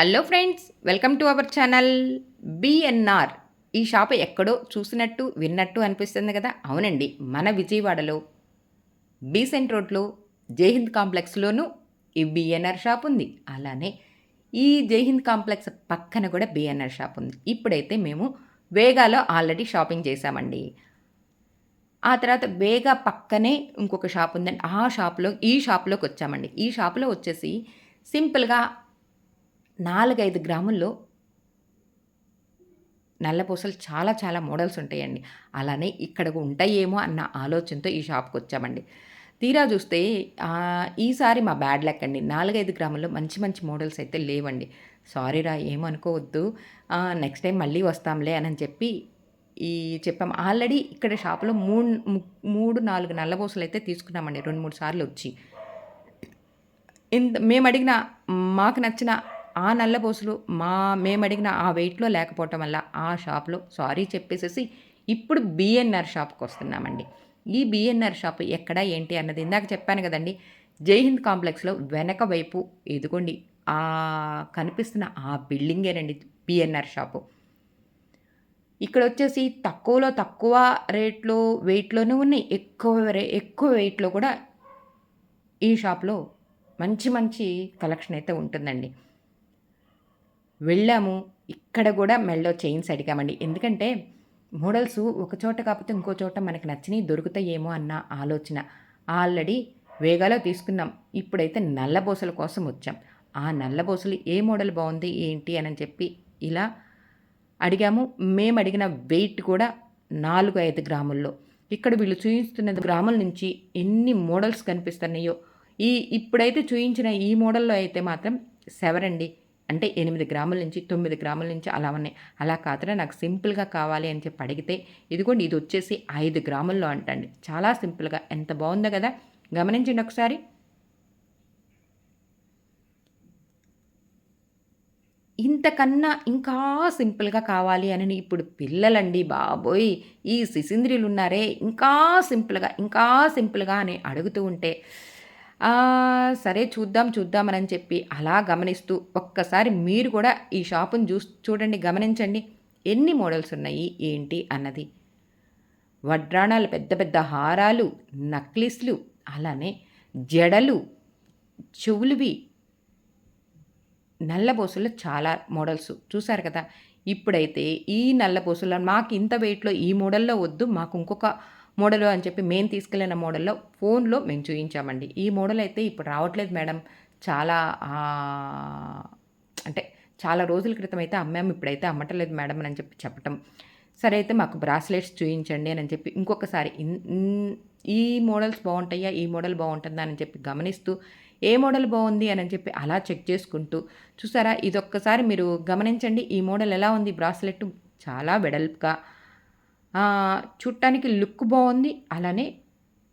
Hello friends welcome to our channel. BNR ఈ shop ఎక్కడో చూసినట్టు విన్నట్టు అనిపిస్తుంది కదా? అవునండి మన విజయవాడలో. బీసెంట్ రోడ్లో జైహింద్ కాంప్లెక్స్లోనూ ఈ బిఎన్ఆర్ షాప్ ఉంది. అలానే ఈ జైహింద్ కాంప్లెక్స్ పక్కన కూడా బిఎన్ఆర్ షాప్ ఉంది. ఇప్పుడైతే మేము వేగాలో ఆల్రెడీ షాపింగ్ చేశామండి. ఆ తర్వాత వేగా పక్కనే ఇంకొక షాప్ ఉందండి. ఆ షాప్లో ఈ షాప్లోకి వచ్చామండి. ఈ షాప్లో వచ్చేసి సింపుల్గా నాలుగైదు గ్రాముల్లో నల్లపూసలు చాలా చాలా మోడల్స్ ఉంటాయండి. అలానే ఇక్కడ ఉంటాయేమో అన్న ఆలోచనతో ఈ షాప్కి వచ్చామండి. తీరా చూస్తే ఈసారి మా బ్యాడ్ లక్ అండి. నాలుగైదు గ్రాముల్లో మంచి మంచి మోడల్స్ అయితే లేవండి. సారీరా ఏమనుకోవద్దు నెక్స్ట్ టైం మళ్ళీ వస్తాంలే అని చెప్పి ఈ చెప్పాం ఆల్రెడీ ఇక్కడ షాప్లో మూడు మూడు నాలుగు నల్లబోసలు అయితే తీసుకున్నామండి. రెండు మూడు సార్లు వచ్చి. ఇంత మేము అడిగిన మాకు నచ్చిన ఆ నల్లబోసులు మా మేము అడిగిన ఆ వెయిట్లో లేకపోవటం వల్ల ఆ షాప్లో సారీ చెప్పేసేసి ఇప్పుడు బిఎన్ఆర్ షాప్కి వస్తున్నామండి. ఈ బిఎన్ఆర్ షాప్ ఎక్కడ ఏంటి అన్నది ఇందాక చెప్పాను కదండి. జైహింద్ కాంప్లెక్స్లో వెనక వైపు ఎదుగోండి ఆ కనిపిస్తున్న ఆ బిల్డింగేనండి బిఎన్ఆర్ షాపు. ఇక్కడ వచ్చేసి తక్కువలో తక్కువ రేట్లో వెయిట్లోనే ఉన్నాయి. ఎక్కువ ఎక్కువ వెయిట్లో కూడా ఈ షాప్లో మంచి మంచి కలెక్షన్ అయితే ఉంటుందండి. వెళ్ళాము. ఇక్కడ కూడా మెళ్ళో చైన్స్ అడిగామండి. ఎందుకంటే మోడల్స్ ఒక చోట కాకపోతే ఇంకో చోట మనకి నచ్చినవి దొరుకుతాయేమో అన్న ఆలోచన. ఆల్రెడీ వేగాలో తీసుకున్నాం. ఇప్పుడైతే నల్లబోసల కోసం వచ్చాం. ఆ నల్లబోసలు ఏ మోడల్ బాగుంది ఏంటి అని చెప్పి ఇలా అడిగాము. మేము అడిగిన వెయిట్ కూడా నాలుగు ఐదు గ్రాముల్లో. ఇక్కడ వీళ్ళు చూపిస్తున్న గ్రాముల నుంచి ఎన్ని మోడల్స్ కనిపిస్తున్నాయో. ఈ ఇప్పుడైతే చూయించిన ఈ మోడల్లో అయితే మాత్రం సెవెన్ అండి. అంటే ఎనిమిది గ్రాముల నుంచి తొమ్మిది గ్రాముల నుంచి అలా ఉన్నాయి. అలా కాకుండా నాకు సింపుల్గా కావాలి అని చెప్పి అడిగితే ఇదిగోండి ఇది వచ్చేసి ఐదు గ్రాముల్లో అంటండి. చాలా సింపుల్గా. ఎంత బాగుందో కదా. గమనించండి ఒకసారి. ఇంతకన్నా ఇంకా సింపుల్గా కావాలి అని ఇప్పుడు పిల్లలండి బాబోయ్. ఈ శిశింద్రిలు ఉన్నారే ఇంకా సింపుల్గా ఇంకా సింపుల్గా అని అడుగుతూ ఉంటే సరే చూద్దాం చూద్దామని చెప్పి అలా గమనిస్తూ ఒక్కసారి మీరు కూడా ఈ షాపును చూ చూడండి గమనించండి. ఎన్ని మోడల్స్ ఉన్నాయి ఏంటి అన్నది. వడ్రాణాలు పెద్ద పెద్ద హారాలు నక్లిస్లు అలానే జడలు చెవులువి నల్లబోసుల్లో చాలా మోడల్స్ చూసారు కదా. ఇప్పుడైతే ఈ నల్లబోసులో మాకు ఇంత వెయిట్లో ఈ మోడల్లో వద్దు మాకు ఇంకొక మోడల్ అని చెప్పి మేము తీసుకెళ్ళిన మోడల్లో ఫోన్లో మేము చూపించామండి ఈ మోడల్ అయితే ఇప్పుడు రావట్లేదు మేడం. చాలా అంటే చాలా రోజుల క్రితం అయితే అమ్మాము ఇప్పుడైతే అమ్మటలేదు మేడం అని చెప్పి చెప్పటం. సరే అయితే మాకు బ్రాస్లెట్స్ చూపించండి అని చెప్పి ఇంకొకసారి ఈ మోడల్స్ బాగుంటాయా ఈ మోడల్ బాగుంటుందా అని చెప్పి గమనిస్తూ ఏ మోడల్ బాగుంది అని చెప్పి అలా చెక్ చేసుకుంటూ చూసారా? ఇదొక్కసారి మీరు గమనించండి ఈ మోడల్ ఎలా ఉంది? బ్రాస్లెట్ చాలా వెడల్పుగా చూడటానికి లుక్ బాగుంది. అలానే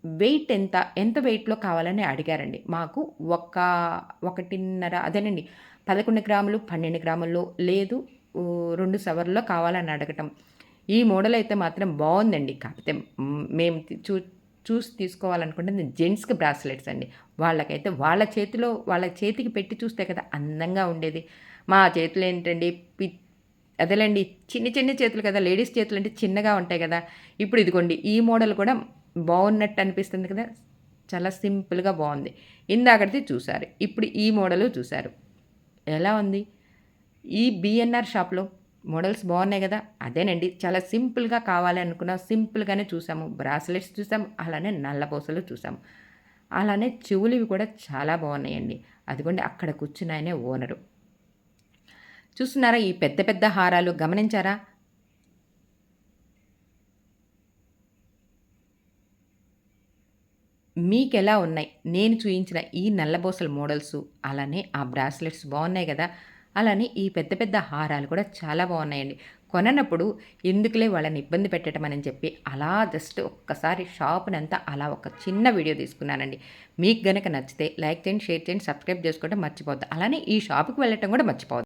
వెయిట్ ఎంత ఎంత వెయిట్లో కావాలని అడిగారండి. మాకు ఒక ఒకటిన్నర అదేనండి పదకొండు గ్రాములు పన్నెండు గ్రాముల్లో లేదు. రెండు సవర్లో కావాలని అడగటం. ఈ మోడల్ అయితే మాత్రం బాగుందండి. కాకపోతే మేము చూ చూసి తీసుకోవాలనుకుంటే జెంట్స్కి బ్రాస్లెట్స్ అండి. వాళ్ళకైతే వాళ్ళ చేతిలో వాళ్ళ చేతికి పెట్టి చూస్తే కదా అందంగా ఉండేది. మా చేతులు ఏంటండి పి అదేలేండి చిన్ని చిన్ని చేతులు కదా లేడీస్ చేతులు అంటే చిన్నగా ఉంటాయి కదా. ఇప్పుడు ఇదిగోండి ఈ మోడల్ కూడా బాగున్నట్టు అనిపిస్తుంది కదా. చాలా సింపుల్గా బాగుంది. ఇందాకటిది చూసారు ఇప్పుడు ఈ మోడల్ చూశారు ఎలా ఉంది? ఈ బిఎన్ఆర్ షాప్లో మోడల్స్ బాగున్నాయి కదా అదేనండి. చాలా సింపుల్గా కావాలి అనుకున్నాం సింపుల్గానే చూసాము. బ్రాస్లెట్స్ చూసాము అలానే నల్లపూసలు చూసాము. అలానే చెవులు కూడా చాలా బాగున్నాయండి. అదిగోండి అక్కడ కూర్చున్నాయనే ఓనరు. చూస్తున్నారా ఈ పెద్ద పెద్ద హారాలు? గమనించారా? మీకెలా ఉన్నాయి? నేను చూయించిన ఈ నల్లబోసల మోడల్స్ అలానే ఆ బ్రాస్లెట్స్ బాగున్నాయి కదా? అలానే ఈ పెద్ద పెద్ద హారాలు కూడా చాలా బాగున్నాయండి. కొననప్పుడు ఎందుకులే వాళ్ళని ఇబ్బంది పెట్టడం అని చెప్పి అలా జస్ట్ ఒక్కసారి షాప్నంతా అలా ఒక చిన్న వీడియో తీసుకున్నానండి. మీకు గనక నచ్చితే లైక్ చేయండి షేర్ చేయండి సబ్స్క్రైబ్ చేసుకోవడం మర్చిపోద్దు అలానే ఈ షాప్కి వెళ్ళటం కూడా మర్చిపోద్దు